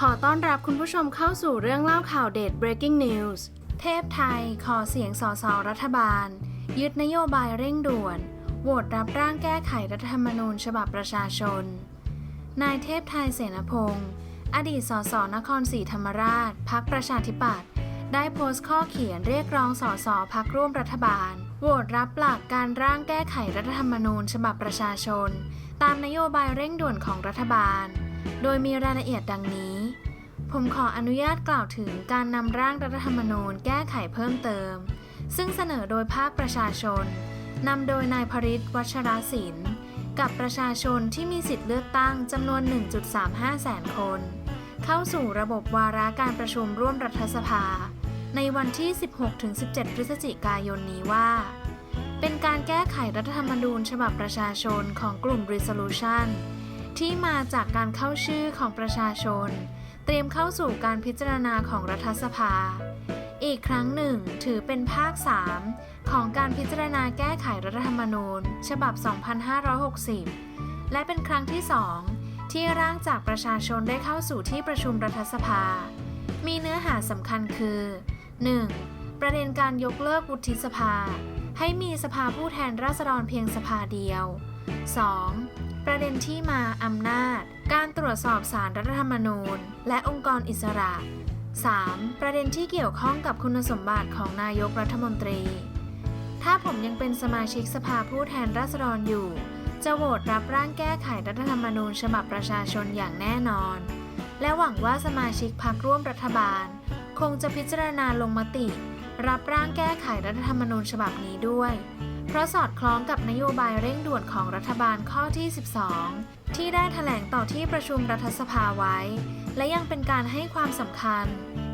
ขอต้อนรับคุณผู้ชมเข้าสู่เรื่องเล่าข่าวเด็ด breaking news เทพไทย ขอเสียงสสรัฐบาล ยึดนโยบายเร่งด่วน โหวตรับร่างแก้ไขรัฐธรรมนูญฉบับประชาชน นายเทพไทยเสนพงศ์อดีตสสนครศรีธรรมราช พักประชาธิปัตย์ ได้โพสต์ข้อเขียนเรียกร้องสสพักร่วมรัฐบาล โหวตรับหลักการร่างแก้ไขรัฐธรรมนูญฉบับประชาชน ตามนโยบายเร่งด่วนของรัฐบาล โดยมีรายละเอียดดังนี้ ผมขออนุญาตกล่าวถึงการนำร่างรัฐธรรมนูญแก้ไขเพิ่มเติม ซึ่งเสนอโดยภาคประชาชนนำโดยนายพริตวัชรศิลป์กับประชาชนที่มีสิทธิ์เลือกตั้งจำนวน 1.35 แสนคน เข้าสู่ระบบวาระการประชุมร่วมรัฐสภา ในวันที่ 16-17 พฤศจิกายนนี้ว่า เป็นการแก้ไขรัฐธรรมนูญฉบับประชาชนของกลุ่ม Resolution ที่มาจากการเข้าชื่อของประชาชน เตรียมเข้าสู่การพิจารณาของรัฐสภา อีกครั้งหนึ่งถือเป็นภาค 3 ของการพิจารณาแก้ไขรัฐธรรมนูญ ฉบับ 2560 และเป็นครั้งที่ 2 ที่ร่างจากประชาชนได้เข้าสู่ที่ประชุมรัฐสภา มีเนื้อหาสำคัญคือ 1. ประเด็นการยกเลิกวุฒิสภา ให้มีสภาผู้แทนราษฎรเพียงสภาเดียว 2. 2. ประเด็นที่มาอำนาจ การตรวจสอบสารรัฐธรรมนูญ และองค์กรอิสระ 3. ประเด็นที่เกี่ยวข้องกับคุณสมบัติของนายกรัฐมนตรี ถ้าผมยังเป็นสมาชิกสภาผู้แทนราษฎรอยู่ จะโหวตรับร่างแก้ไขรัฐธรรมนูญฉบับประชาชนอย่างแน่นอน และหวังว่าสมาชิกพรรคร่วมรัฐบาล คงจะพิจารณาลงมติ รับร่างแก้ไขรัฐธรรมนูญฉบับนี้ด้วย ราะสอดคล้องกับนโยบายเร่งด่วนของรัฐบาลข้อที่ 12 ที่ได้แถลงต่อที่ประชุมรัฐสภาไว้ และยังเป็นการให้ความสำคัญ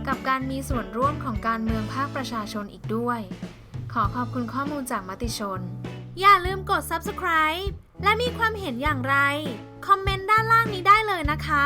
กับการมีส่วนร่วมของการเมืองภาคประชาชนอีกด้วย ขอขอบคุณข้อมูลจากมติชน อย่าลืมกด subscribe และมีความเห็นอย่างไร คอมเมนต์ด้านล่างนี้ได้เลยนะคะ